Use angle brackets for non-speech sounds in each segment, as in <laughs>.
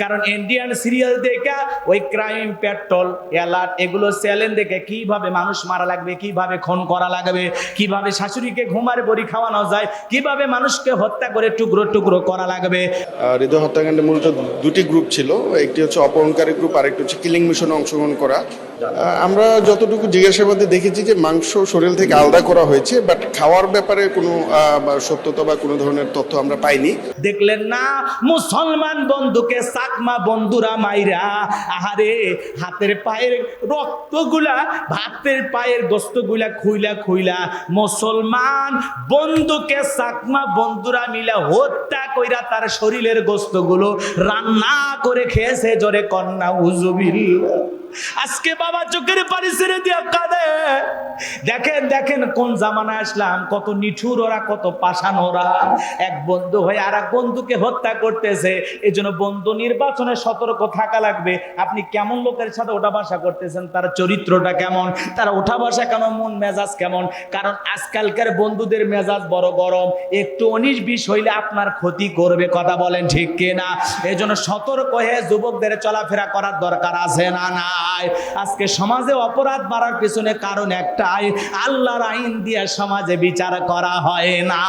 কারণ Indian serial দেখে ওই ক্রাইম পেট্রোল অ্যালার্ট এগুলো চ্যালেঞ্জ দেখে কীভাবে মানুষ মারা লাগবে কীভাবে খুন করা লাগবে কীভাবে শাশুড়িকে ঘুমার বড়ি খাওয়ানো যায় কীভাবে মানুষকে হত্যা করে টুকরো টুকরো করা লাগবে। হৃদয় হত্যাকাণ্ডে মূলত দুটি গ্রুপ ছিল একটি হচ্ছে অপহরণকারী গ্রুপ আর একটি হচ্ছে কিলিং মিশনে অংশগ্রহণ করা। আমরা যতটুকু জিজ্ঞাসাবাদে দেখেছি যে মাংস শরীর থেকে আলাদা করা হয়েছে বাট খাওয়ার ব্যাপারে কোনো সত্যতা বা কোনো ধরনের তথ্য আমরা পাইনি। দেখলেন না মুসলমান বন্ধুকে সাকমা বন্ধুরা মাইরা, আহারে, হাতের পায়ের রক্তগুলা হাতের পায়ের গোস্তগুলা খুইলা খুইলা, মুসলমান বন্ধুকে চাকমা বন্ধুরা মিলা হত্যা কইরা তার শরীরের গোস্তগুলো রান্না করে খেয়েছে জোরে কন্যা উজুবিল আজকে বাবা চোখের পানি ছেড়ে দিয়া কাঁদে। দেখেন দেখেন কোন জামানায় আসলাম, কত নিঠুর ওরা, কত পাষাণ ওরা। এক বন্ধু হয়ে আর এক বন্ধুকে হত্যা করতেছে। এই জন্য বন্ধু নির্বাচনে সতর্ক থাকা লাগবে। আপনি কেমন লোকের সাথে ওঠা বসা করতেছেন? তার চরিত্রটা কেমন? তার ওঠা বসা কেমন মন মেজাজ কেমন? কারণ আজকালকার বন্ধুদের মেজাজ বড় গরম। একটু উনিশ বিশ হইলে আপনার ক্ষতি করবে, কথা বলেন ঠিক কিনা? এই জন্য সতর্ক হয়ে যুবকদের চলাফেরা করার দরকার আছে না না? নাই আজকে সমাজে অপরাধ বাড়ার পিছনে কারণ একটাই, আল্লাহর আইন দিয়ে সমাজে বিচার করা হয় না।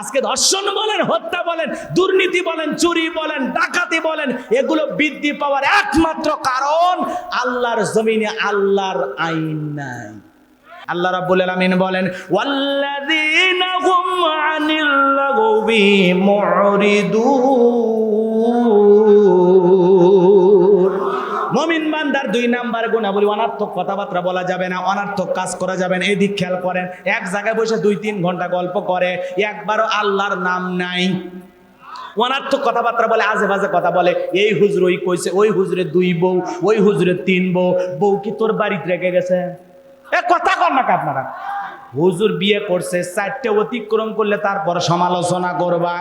আজকে ধর্ষণ বলেন, হত্যা বলেন, দুর্নীতি বলেন, চুরি বলেন, ডাকাতি বলেন, এগুলো বৃদ্ধি পাওয়ার একমাত্র কারণ আল্লাহর জমিনে আল্লাহর আইন নাই। আল্লাহ রাব্বুল আলামিন বলেন, ওয়াল্লাযীনা হুম আনিল লাগবি মুরিদুন। মমিন বান্দার দুই নাম্বার গুণাবলী অনার্থক কথাবার্তা বলা যাবে না, অনার্থক কাজ করা যাবে না। এদিক খেয়াল করেন, এক জায়গায় বসে দুই তিন ঘণ্টা গল্প করে, একবারও আল্লাহর নাম নাই। অনার্থক কথাবার্তা বলে, আজে বাজে কথা বলে, এই হুজুর ওই কইছে, ওই হুজুরের দুই বউ, ওই হুজুরের তিন বউ বউ কি তোর বাড়িতে রেখে গেছে? এ কথা কর না আপনারা হুজুর বিয়ে করছে, চারটে অতিক্রম করলে তারপর সমালোচনা করবা।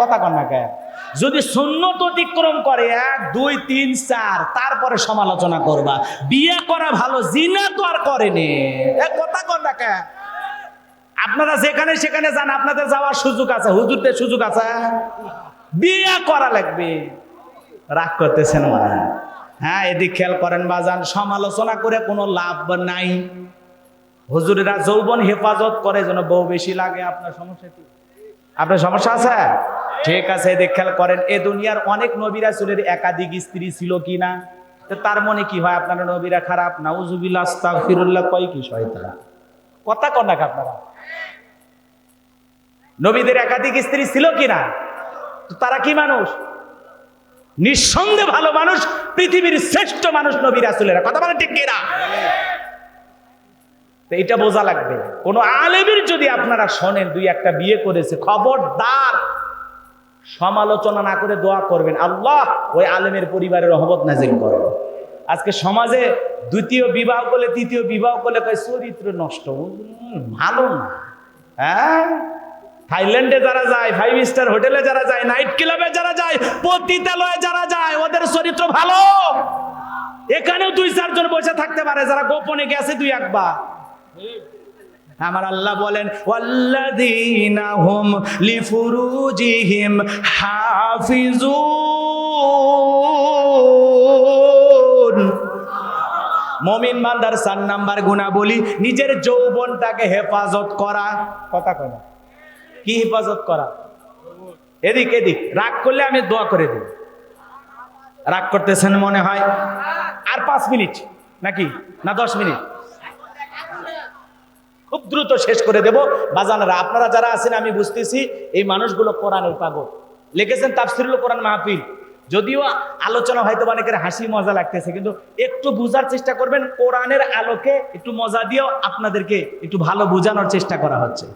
কথা না কে যদি সুন্নত অতিক্রম করে, এক, দুই, তিন, চার, তারপরে সমালোচনা করবা। বিয়ে করা ভালো, জিনা তো আর করেনি কথা না কে আপনারা যেখানে সেখানে যান, আপনাদের যাওয়ার সুযোগ আছে, হুজুরদের সুযোগ আছে? বিয়ে করা লাগবে। রাগ করতেছেন মনে হয়। এদিক খেয়াল করেন বা বাজান, সমালোচনা করে কোনো লাভ নাই। হুজুরেরা যৌবন হেফাজত করে, যেন বউ বেশি লাগে। আপনার সমস্যা কি? আপনার সমস্যা আছে? ঠিক আছে এদিক খেয়াল করেন, এ দুনিয়ার অনেক নবীরা চুলের একাধিক স্ত্রী ছিল কি না? তার মনে কি হয় আপনারা, নবীরা খারাপ? নাউজুবিল্লাহ, আস্তাগফিরুল্লাহ, কয় কি শয়তান? কথা কর না আপনারা নবীদের একাধিক স্ত্রী ছিল কিনা তো তারা কি মানুষ? নিঃসন্দেহে ভালো মানুষ, পৃথিবীর শ্রেষ্ঠ মানুষ নবী রাসুলেরা। কথা বলে ঠিক কিনা? তো এটা বোঝা লাগবে। কোন আলেমের যদি আপনারা শোনেন, দুই একটা বিয়ে করেছে, খবরদার। সমালোচনা না করে দোয়া করবেন। আল্লাহ ওই আলেমের পরিবারের রহমত নাজিল করেন। আজকে সমাজে দ্বিতীয় বিবাহ করলে তৃতীয় বিবাহ করলে কয়, চরিত্র নষ্ট। ভালো না। হ্যাঁ? থাইল্যান্ডে যারা যায়, ফাইভ স্টার হোটেলে যারা যায়, নাইট ক্লাবে যারা যায়, পতিতালয়ে যারা যায়, ওদের চরিত্র ভালো। এখানেও দুই চারজন বসে থাকতে পারে, যারা গোপনে গেছে দুই একবার। আমার আল্লাহ বলেন লিফুরুজিহিম হাফিজুন। মমিন বান্দার চার নাম্বার গুণাবলী, নিজের যৌবনটাকে হেফাজত করা। কথা কয় না। কি হেফাজত করা? এদিক এদিক। রাগ করলে আমি দোয়া করে দিই রাগ করতেছেন মনে হয়? আর পাঁচ মিনিট নাকি? না দশ মিনিট? খুব দ্রুত শেষ করে দেব। বাজানারা, আপনারা যারা আছেন, আমি বুঝতেছি এই মানুষগুলো কোরআনের পাগল। লিখেছেন তাফসিরুল কোরআন মাহফিল। যদিও আলোচনা হয়তো অনেকের হাসি মজা লাগতেছে, কিন্তু একটু বুঝার চেষ্টা করবেন, কোরআনের আলোকে একটু মজা দিয়েও আপনাদেরকে একটু ভালো বোঝানোর চেষ্টা করা হচ্ছে।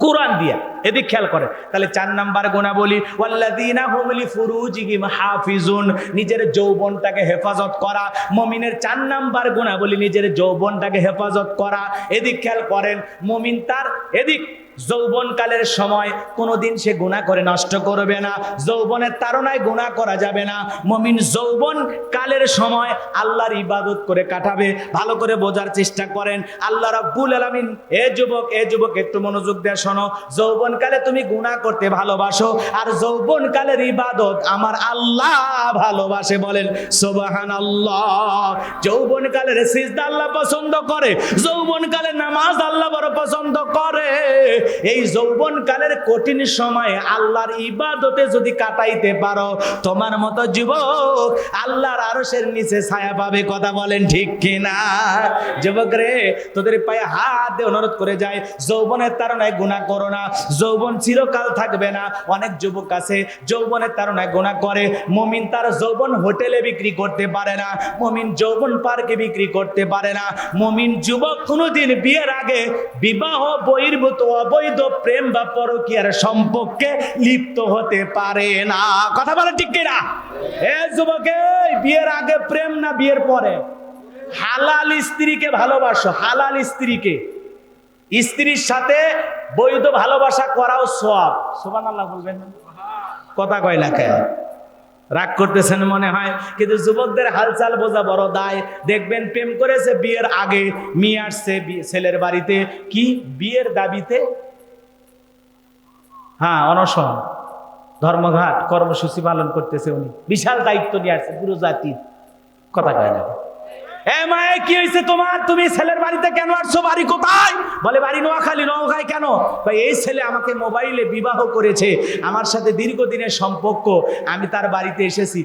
কোরআন দিয়া। এদিক খেয়াল করে। তাহলে চার নাম্বার গোনা বলি ওয়াল্লাযীনা হুম লিফুরুজিহিম হাফিজুন নিজের যৌবনটাকে হেফাজত করা। মমিনের চার নাম্বার গোনা বলি নিজের যৌবনটাকে হেফাজত করা। এদিক খেয়াল করেন, মমিন তার এদিক যৌবনকালের সময় কোনোদিন সে গুণা করে নষ্ট করবে না। যৌবনের তারনায় গুণা করা যাবে না। মমিন যৌবন কালের সময় আল্লাহর ইবাদত করে কাটাবে। ভালো করে বোঝার চেষ্টা করেন, আল্লাহ রাব্বুল আলামিন, এ যুবক এ যুবক, একটু মনোযোগ দিয়ে শোনো। যৌবনকালে তুমি গুণা করতে ভালোবাসো, আর যৌবনকালের ইবাদত আমার আল্লাহ ভালোবাসে বলেন সোবাহান আল্লাহ যৌবনকালের সিজদা আল্লাহ পছন্দ করে, যৌবনকালের নামাজ আল্লাহ বড় পছন্দ করে। এই যৌবনকালের কঠিন সময়ে আল্লাহর ইবাদতে যদি কাটাইতে পারো, তোমার মতো যুবক আল্লাহর আরশের নিচে ছায়া পাবে, কথা বলেন ঠিক কিনা? যুবক রে, তোদের পায়ে হাত দিয়ে অনুরোধ করে যায় যৌবনের তারণায় গুণা করো না। যৌবন চিরকাল থাকবে না, অনেক যুবক আছে, যৌবনের তারণায় গুণা করে, মমিন তার যৌবন হোটেলে বিক্রি করতে পারে না, মমিন যৌবন পার্কে বিক্রি করতে পারে না, মমিন যুবক কোনোদিন বিয়ের আগে বিবাহ বহির্ভূত অবৈধ প্রেম বা পরকিয়ার সম্পর্কে লিপ্ত হতে পারে না। কথা বলে ঠিক কিনা? এ যুবকে, বিয়ের আগে প্রেম না বিয়ের পরে? হালাল স্ত্রীকে ভালোবাসো, হালাল স্ত্রীকে। স্ত্রীর সাথে বৈধ ভালোবাসা করাও সব সোবান আল্লাহ বলবেন কথা কয় না কেন? রাগ করতেছেন মনে হয়। কিন্তু যুবকদের হালচাল বোঝা বড় দায়। দেখবেন প্রেম করেছে বিয়ের আগে, মেয়ে আসছে ছেলের বাড়িতে। কি? বিয়ের দাবিতে? হ্যাঁ অনশন। ধর্মঘাট কর্মসূচি পালন করতেছে উনি। বিশাল দায়িত্ব নিয়ে আসছে, পুরো জাতির কথা কয় না। এ মায়ে হয়েছে তোমার? তুমি ছেলের বাড়িতে কেন বাড়ি বলে, বাড়ি কেন? ভাই, এই ছেলে আমাকে মোবাইলে বিবাহ করেছে। আমার সাথে দীর্ঘদিনের সম্পর্ক। আমি তার বাড়িতে এসেছি।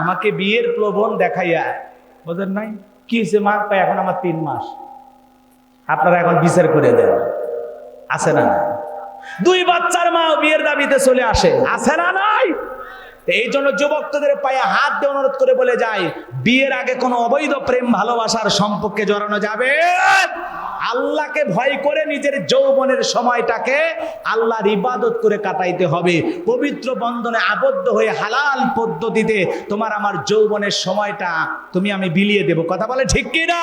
আমাকে বিয়ের প্রলোভন দেখাইয়া। বোঝেন নাই? কি হয়েছে, মা? ভাই এখন আমার তিন মাস। আপনারা এখন বিচার করে দেন। আছে না দুই বাচ্চার মা বিয়ের দাবিতে চলে আসে। আছে না নাই? এই জন্য যুবকদের পায়ে হাত দিয়ে অনুরোধ করে বলে যায় বিয়ের আগে কোনো অবৈধ প্রেম ভালোবাসার সম্পর্কে জড়ানো যাবে? আল্লাহকে ভয় করে নিজের যৌবনের সময়টাকে আল্লাহর ইবাদত করে কাটাইতে হবে। পবিত্র বন্ধনে আবদ্ধ হয়ে হালাল পদ্ধতিতে তোমার আমার যৌবনের সময়টা তুমি আমি বিলিয়ে দেব। কথা বলে ঠিক কি না?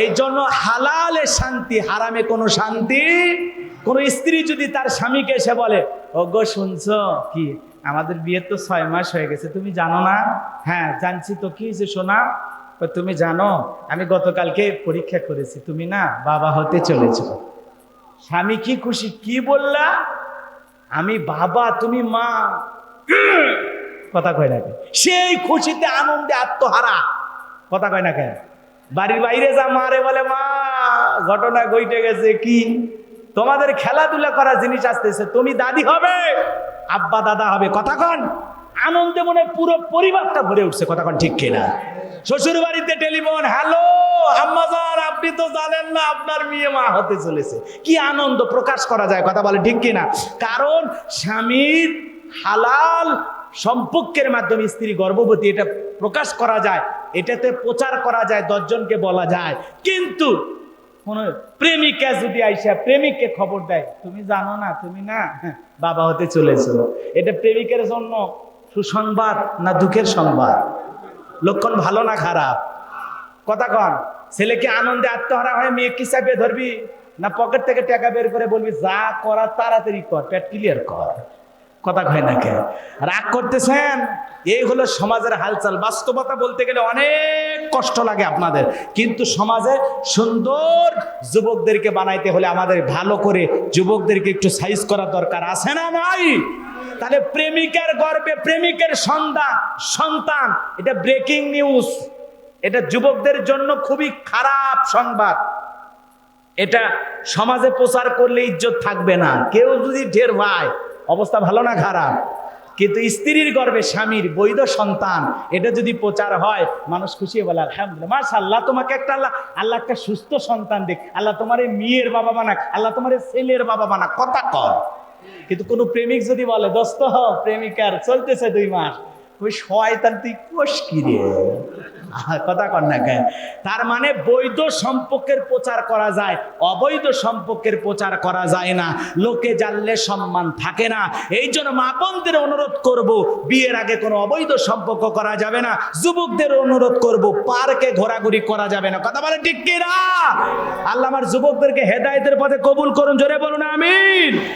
এই জন্য হালালে শান্তি, হারামে কোনো শান্তি? কোন স্ত্রী যদি তার স্বামীকে এসে বলে, ওগো শুনছো কি? আমাদের বিয়ে তো ছয় মাস হয়ে গেছে, তুমি জানো না? হ্যাঁ জানছি তো, কি হয়েছে শোনা তুমি জানো, আমি গতকালকে পরীক্ষা করেছি, তুমি না বাবা হতে চলেছ। স্বামী কি খুশি, কি বললা? আমি বাবা, তুমি মা। কথা কয় না? সেই খুশিতে, আনন্দে আত্মহারা। কথা কয় না কেন? বাড়ির বাইরে যা মারে বলে, মা, ঘটনা ঘটে গেছে কি? তোমাদের খেলাধুলা করার জিনিস আসতেছে, তুমি দাদি হবে। আব্বা দাদা হবে, কথা কন। আনন্দে মনে পুরো পরিবারটা ভরে উঠছে, কথা কন ঠিক কিনা? শ্বশুর বাড়িতে টেলিফোন, হ্যালো আম্মাজান আপনি তো জানেন না আপনার মেয়ে মা হতে চলেছে। কি আনন্দ প্রকাশ করা যায়, কথা বলে ঠিক কিনা? কারণ স্বামীর হালাল সম্পর্কের মাধ্যমে স্ত্রী গর্ভবতী, এটা প্রকাশ করা যায়, এটাতে প্রচার করা যায়, দশজনকে বলা যায়। কিন্তু কোন প্রেমিকা যদি আইসা প্রেমিককে খবর দেয়, তুমি জানো না, তুমি না? বাবা হতে চলেছো এটা প্রেমিকের জন্য সুসংবাদ না দুঃখের সংবাদ? লক্ষণ ভালো না খারাপ? কথা কন, ছেলেকে আনন্দে আত্মহারা হয় মেয়ে কি চাপিয়ে ধরবি? না পকেট থেকে টাকা বের করে বলবি, যা করা তাড়াতাড়ি কর, পেট ক্লিয়ার কর। কথা কয় না কে রাগ করতেছেন? এই হলো সমাজের হালচাল। বাস্তবতা বলতে গেলে অনেক কষ্ট লাগে আপনাদের। কিন্তু সমাজে সুন্দর যুবকদেরকে বানাইতে হলে আমাদের ভালো করে যুবকদেরকে একটু সাইজ করা দরকার আছে না নাই? তাহলে প্রেমিকার গর্বে প্রেমিকের সন্তান সন্তান, এটা ব্রেকিং নিউজ এটা যুবকদের জন্য খুবই খারাপ সংবাদ। এটা সমাজে প্রচার করলে ইজ্জত থাকবে না। কেউ যদি ঢের ভাই অবস্থা ভালো না খারাপ? কিন্তু স্ত্রীর গর্বে স্বামীর বৈধ সন্তান এটা যদি প্রচার হয় মানুষ খুশি বলে আলহামদুলিল্লাহ মাশাআল্লাহ তোমাকে একটা আল্লাহ আল্লাহ একটা সুস্থ সন্তান দেখ আল্লাহ তোমার মেয়ের বাবা বানাক আল্লাহ তোমার ছেলের বাবা বানাক। কথা কর কিন্তু কোনো প্রেমিক যদি বলে দোস্ত প্রেমিকার চলতেছে দুই মাস। ওই শয়তান তুই কোষ কি রে? আহা, <laughs> কথা কর না কে তার মানে বৈধ সম্পর্কের প্রচার করা যায়, অবৈধ সম্পর্কের প্রচার করা যায় না। লোকে জানলে সম্মান থাকে না। এই জন্য মা বোনদের অনুরোধ করব, বিয়ের আগে কোনো অবৈধ সম্পর্ক করা যাবে না। যুবকদের অনুরোধ করব, পার্কে ঘোরাঘুরি করা যাবে না। কথা বলে ঠিক কিনা? আল্লাহ আমার যুবকদেরকে হেদায়েতের পথে কবুল করুন, জোরে বলুন, আমিন।